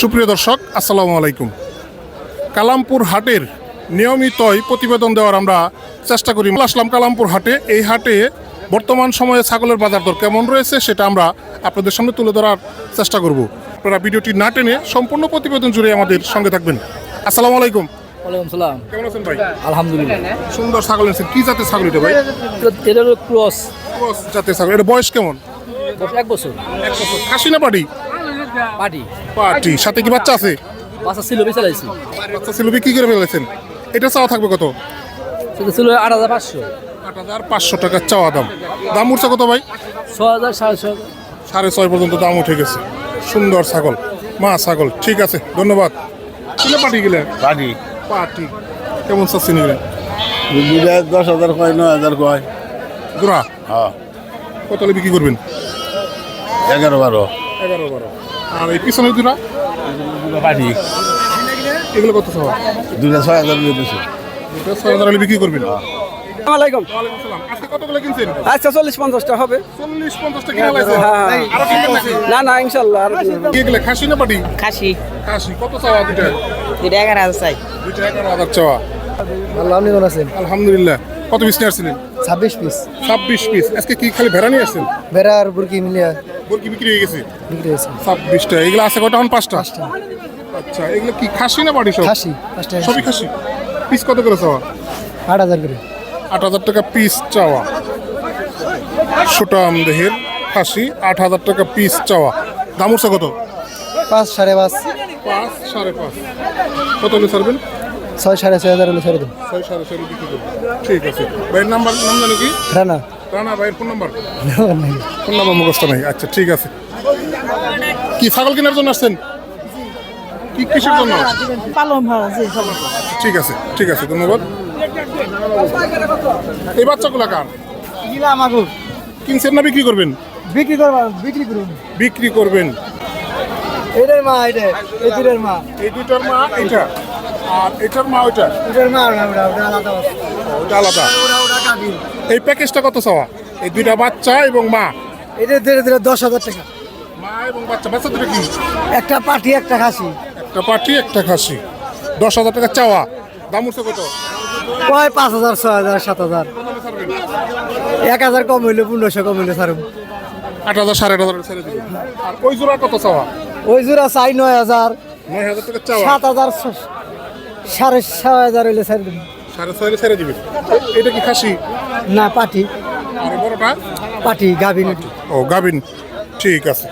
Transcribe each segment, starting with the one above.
সুপ্রিয় দর্শক আসসালামু আলাইকুম। কালামপুর হাটের নিয়মিতই প্রতিবেদন দেওয়ার আমরা চেষ্টা করি। আসলাম কালামপুর হাটে। এই হাটে বর্তমান সময়ে ছাগলের বাজার দর কেমন রয়েছে সেটা আমরা আপনাদের সামনে তুলে ধরার চেষ্টা করব। আপনারা ভিডিওটি না টেনে সম্পূর্ণ প্রতিবেদন জুড়ে আমাদের সঙ্গে থাকবেন। আসসালামু আলাইকুম। ওয়ালাইকুম সালাম। কেমন আছেন ভাই? আলহামদুলিল্লাহ। সুন্দর ছাগল এনেছেন। কি জাতের ছাগল এটা ভাই? এটা ক্রস। ক্রস জাতের ছাগল। এটা বয়স কেমন? এক বছর। এক বছর। খাসি না পাটি পার্টি। পাটি সাথে কি বাচ্চা আছে? বাচ্চা ছিল বেঁচে লাইছি। বাচ্চা ছিল বিক্রি করে ফেলেছেন এটা চাওয়া থাকবে কত? সেটা ছিল আট হাজার পাঁচশো। আট হাজার পাঁচশো টাকার চাওয়া দাম। দাম উঠছে কত ভাই? ছ হাজার সাড়ে ছ হাজার। সাড়ে ছয় পর্যন্ত দাম উঠে গেছে। সুন্দর ছাগল। মা ছাগল। ঠিক আছে ধন্যবাদ। কিনে পাটি গেলে পাটি পাটি কেমন চাচ্ছি নিলেন দুটা দশ হাজার কয় নয় হাজার কয়। জোড়া হ্যাঁ। কত বিক্রি করবেন? এগারো বারো। এগারো বারো। আর এই পিছনের পাটি এগুলো কত চাওয়া দুটা ছয় হাজার দুটো ছয় হাজার হলে বিক্রি আজকে কতগুলো কিনছেন? আচ্ছা চল্লিশ পঞ্চাশটা হবে। চল্লিশ পঞ্চাশটা কিনে হ্যাঁ। নাকি না না ইনশাল্লাহ আর এগুলো খাসি না পাটি? খাসি। খাসি। কত চাওয়া দুটা এগারো হাজার চাই। দুইটা এগারো হাজার চাওয়া। আল্লাহ আপনি কেমন আছেন? আলহামদুলিল্লাহ। কত পিস নিয়ে আসছিলেন? ছাব্বিশ পিস ছাব্বিশ পিস আজকে কি খালি ভেড়া নিয়ে আসছেন? বেড়া আর বুরকি মিলিয়ে বরকি বিক্রি হয়ে গেছে? বিক্রি হয়েছে। ছাব্বিশটা। এগুলো আছে কটা এখন পাঁচটা? পাঁচটা। আচ্ছা এগুলো কি খাসি না বাড়ি সব? খাসি পাঁচটা সবই খাসি? পিস কত করে চাওয়া? আট হাজার করে। আট হাজার টাকা পিস চাওয়া। সুটাম দেহের খাসি আট হাজার টাকা পিস চাওয়া। দাম উঠছে কত? পাঁচ সাড়ে পাঁচ। পাঁচ সাড়ে পাঁচ। কত হলে ছাড়বেন? ছয় সাড়ে ছয় হাজার হলে ছেড়ে দেবো। ছয় সাড়ে ছয় বিক্রি ঠিক আছে। ভাইয়ের নাম্বার নাম জানো কি? রানা। রানা ভাইয়ের ফোন নাম্বার ফোন নাম্বার মুখস্থ নাই। আচ্ছা ঠিক আছে। কি ছাগল কেনার জন্য আসছেন? কি কিসের জন্য? পালন ঠিক আছে ঠিক আছে ধন্যবাদ। এই বাচ্চাগুলা কার? গিলা কিনছেন না বিক্রি করবেন? বিক্রি করবা বিক্রি করুন। বিক্রি করবেন। এটার মা এটা এটার মা। এই মা আর এটার মা ওইটা? এটার মা ওটা আলাদা ওটা আলাদা? ওটা ওটা কাবিল। এই প্যাকেজটা কত চাওয়া? এই দুইটা বাচ্চা এবং মা? এটা ধীরে ধীরে দশ হাজার টাকা। মা এবং বাচ্চা বাচ্চা দুটো কি? একটা পাটি একটা খাসি। একটা পাটি একটা খাসি। দশ হাজার টাকা চাওয়া। দাম উঠছে কত? কয়? পাঁচ হাজার ছয় হাজার সাত হাজার। এক হাজার কম হইলে পনেরোশো কম হইলে ছাড়ব আট হাজার সাড়ে আট হাজার ছেড়ে আর ওই জোড়া কত চাওয়া? ওই জোড়া চাই নয় হাজার। নয় হাজার টাকা চাওয়া। সাত হাজার সাড়ে ছয় হাজার হইলে ছাড় দেবো। সাড়ে ছয় হলে ছেড়ে দিবেন এটা কি খাসি? না পাটি। আর বড়টা পাটি? গাভিন ও গাবিন। ঠিক আছে।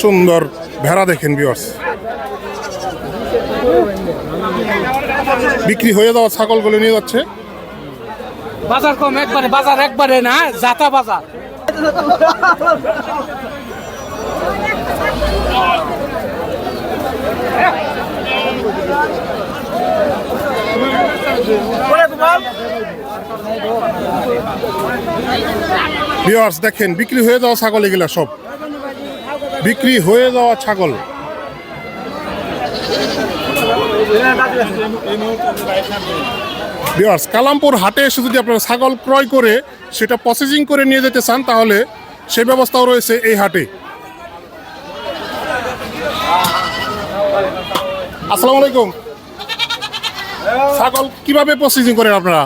সুন্দর ভেড়া দেখেন বিয়ার্স বিক্রি হয়ে যাওয়া ছাগলগুলো নিয়ে যাচ্ছে। বাজার কম একবারে বাজার একবারে না জাতা বাজার। বিয়ার্স দেখেন, বিক্রি হয়ে যাওয়া ছাগল এগুলা সব। বিক্রি হয়ে যাওয়া ছাগল। বিয়ার্স কালামপুর হাটে এসে যদি আপনারা ছাগল ক্রয় করে, সেটা প্রসেসিং করে নিয়ে যেতে চান, তাহলে সেই ব্যবস্থাও রয়েছে এই হাটে। আসসালামু আলাইকুম। ছাগল কীভাবে প্রসেসিং করেন আপনারা?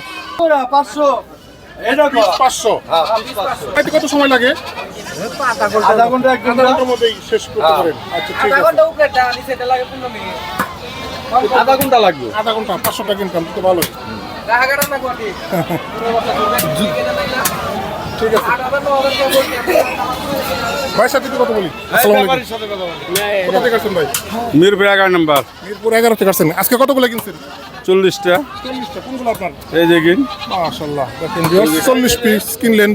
পাঁচশো। পাঁচশো। এতে কত সময় লাগে? আধা ঘণ্টা এক ঘণ্টার মধ্যেই শেষ করতে পারেন। আচ্ছা ঠিক আছে। আধা ঘণ্টা লাগবে। আধা ঘণ্টা পাঁচশো টাকা ইনকাম তো ভালো ঠিক আছে। ভাই সাথে একটু কথা বলি। আসসালামু আলাইকুম। কোথা থেকে আসছেন ভাই? মিরপুর এগারো নাম্বার। মিরপুর এগারো থেকে আসছেন। আজকে কতগুলো কিনছেন? চল্লিশটা। চল্লিশটা। কোনগুলো আপনার? এই যে কিন। মাশাল্লাহ দেখেন চল্লিশ। পিস কিনলেন।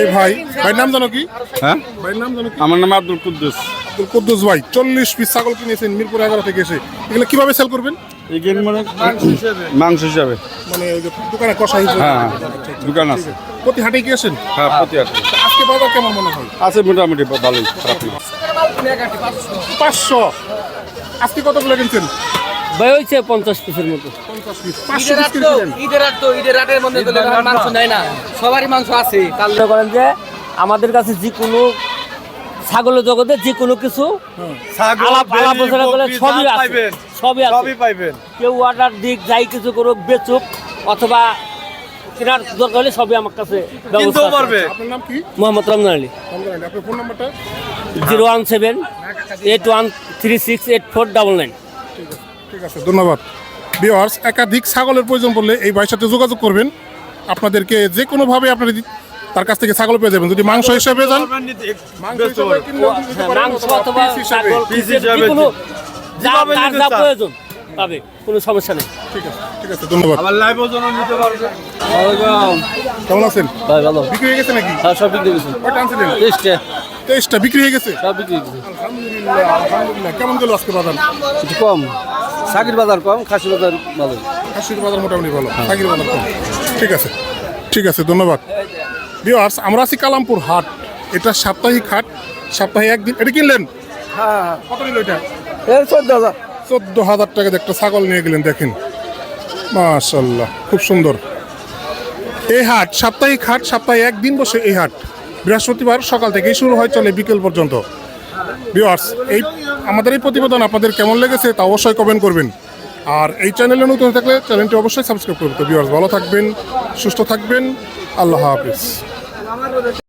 এই ভাই ভাইয়ের নাম জানো কি? হ্যাঁ? ভাইয়ের নাম জানো কি? আমার নাম আব্দুল কুদ্দুস। আব্দুল কুদ্দুস ভাই চল্লিশ পিস ছাগল কিনেছেন মিরপুর এগারো থেকে এসে। এগুলো কীভাবে সেল করবেন? এই মানে মাংস হিসাবে। মানে ওই যে দোকানে কষা হিসেবে। হ্যাঁ দোকান আছে। প্রতি হাটে কি আসেন? হ্যাঁ প্রতি আছে আজকে বাজার কেমন মনে হয়? আছে মোটামুটি ভালোই খারাপ না পাঁচশো। আজকে কতগুলো কিনছেন? ভাই হয়েছে পঞ্চাশ পিসের মতো। পাঁচশো ঈদের রাত তো ঈদের রাতের মধ্যে মাংস নেয় না। সবারই মাংস আছে। কাল করেন যে আমাদের কাছে যে কোনো ছাগলের জগতে যে কোনো কিছু সবই আছে। সবই পাইবেন। কেউ অর্ডার দিক যাই কিছু করুক বেচুক অথবা কেনার দরকার হলে সবই আমার কাছে ব্যবস্থা আছে। আপনার নাম কি? মোহাম্মদ রমজান আলী। আপনার ফোন নাম্বারটা? Zero one seven eight one three six eight four double nine. ঠিক আছে ধন্যবাদ। বিওয়ার্স একাধিক ছাগলের প্রয়োজন পড়লে এই ভাইয়ের সাথে যোগাযোগ করবেন। আপনাদেরকে যে কোনোভাবে আপনারা তার কাছ থেকে ছাগল পেয়ে যাবেন। যদি মাংস হিসেবে যান মাংস অথবা। প্রয়োজন পাবে কোনো সমস্যা নেই। ঠিক আছে ঠিক আছে ধন্যবাদ। আবার লাইভ ওজন নিতে পারবে। কেমন আছেন? ভাই ভালো। বিক্রি হয়ে গেছে নাকি? হ্যাঁ সব বিক্রি গেছে কয়টা আনছিলেন টেস্টে তেইশটা বিক্রি হয়ে গেছে? সব বিক্রি গেছে আলহামদুলিল্লাহ আলহামদুলিল্লাহ। কেমন গেল আজকে বাজার? একটু কম। সাকির বাজার কম খাসি বাজার ভালো। আশির বাজার মোটামুটি ভালো সাকির বাজার কম। ঠিক আছে ঠিক আছে ধন্যবাদ। বিওয়ার্স আমরা আছি কালামপুর হাট। এটা সাপ্তাহিক হাট। সপ্তাহে একদিন এটা কিনলেন? হ্যাঁ। কত নিল এটা? চোদ্দ হাজার। চোদ্দ হাজার টাকা একটা ছাগল নিয়ে গেলেন দেখেন। মাশাল্লাহ খুব সুন্দর। এই হাট সাপ্তাহিক হাট সপ্তাহে একদিন বসে এই হাট। বৃহস্পতিবার সকাল থেকেই শুরু হয় চলে বিকেল পর্যন্ত। ভিউয়ার্স এই আমাদের এই প্রতিবেদন আপনাদের কেমন লেগেছে তা অবশ্যই কমেন্ট করবেন। আর এই চ্যানেলে নতুন থাকলে চ্যানেলটি অবশ্যই সাবস্ক্রাইব করবেন। তো ভিউয়ার্স ভালো থাকবেন সুস্থ থাকবেন। আল্লাহ হাফিজ। народа.